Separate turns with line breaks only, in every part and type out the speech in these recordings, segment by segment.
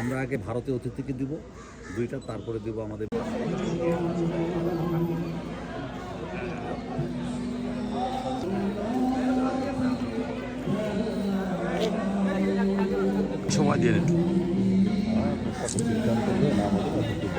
আমরা আগে ভারতীয় অতিথিকে দিব দুইটা তারপরে দিব আমাদের
সময় দিয়ে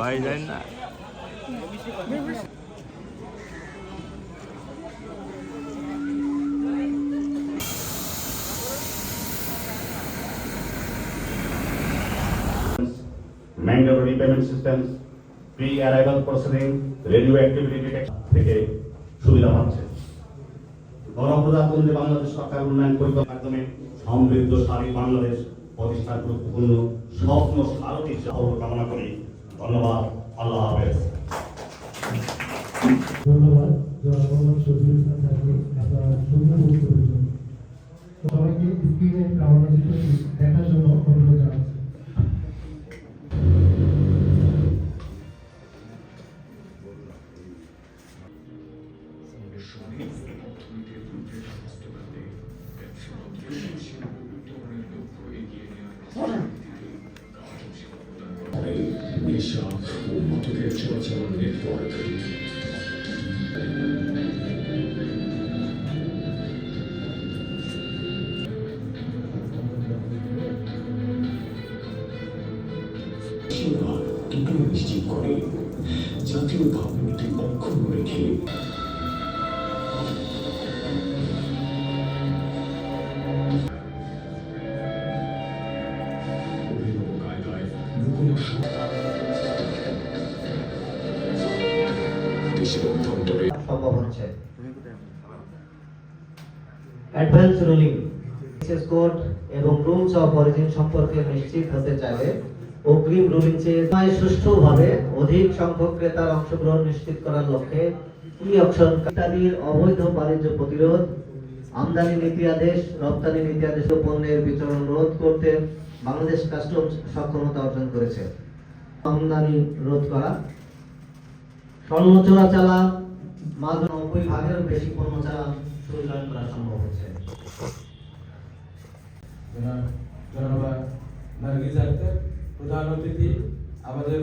ভাই জানেন না
mandatory payment systems, pre-arrival processing, radioactivity detection থেকে সুবিধা পাচ্ছে। গণপ্রজাতন্ত্রী বাংলাদেশ সরকার উন্নয়ন পরিকল্পনার মাধ্যমে সমৃদ্ধশালী বাংলাদেশ প্রতিষ্ঠার গুরুত্বপূর্ণ স্বপ্ন সফল কামনা করি। ধন্যবাদ আল্লাহ হাফেজ। ধন্যবাদ
সবাইকে স্ক্রিনে
কামনা চিত্রটি
দেখার জন্য অনুরোধ
জানাচ্ছি।
নেশা туди якщо на цьому не відтворити. 인도네시아 거리 자기를 바꾸는 데 커뮤니티 우리도 가이가이 누구나 দেশের অভ্যন্তরে
সম্ভব হচ্ছে। অ্যাডভান্স রুলিং কোড এবং রুলস অফ অরিজিন সম্পর্কে নিশ্চিত হতে চাইলে অগ্রিম রুলিং চেয়ে সুষ্ঠুভাবে অধিক সংখ্যক ক্রেতার অংশগ্রহণ নিশ্চিত করার লক্ষ্যে ই অকশন ইত্যাদির অবৈধ বাণিজ্য প্রতিরোধ, আমদানি নীতি আদেশ, রপ্তানি নীতি আদেশ পণ্যের বিতরণ রোধ করতে বাংলাদেশ কাস্টমস সক্ষমতা অর্জন করেছে। আমদানি রোধ করা স্বর্ণ চালা মাত্র নব্বই ভাগের বেশি চালান সূচয়ন করা সম্ভব
আক্তার প্রধান অতিথি আমাদের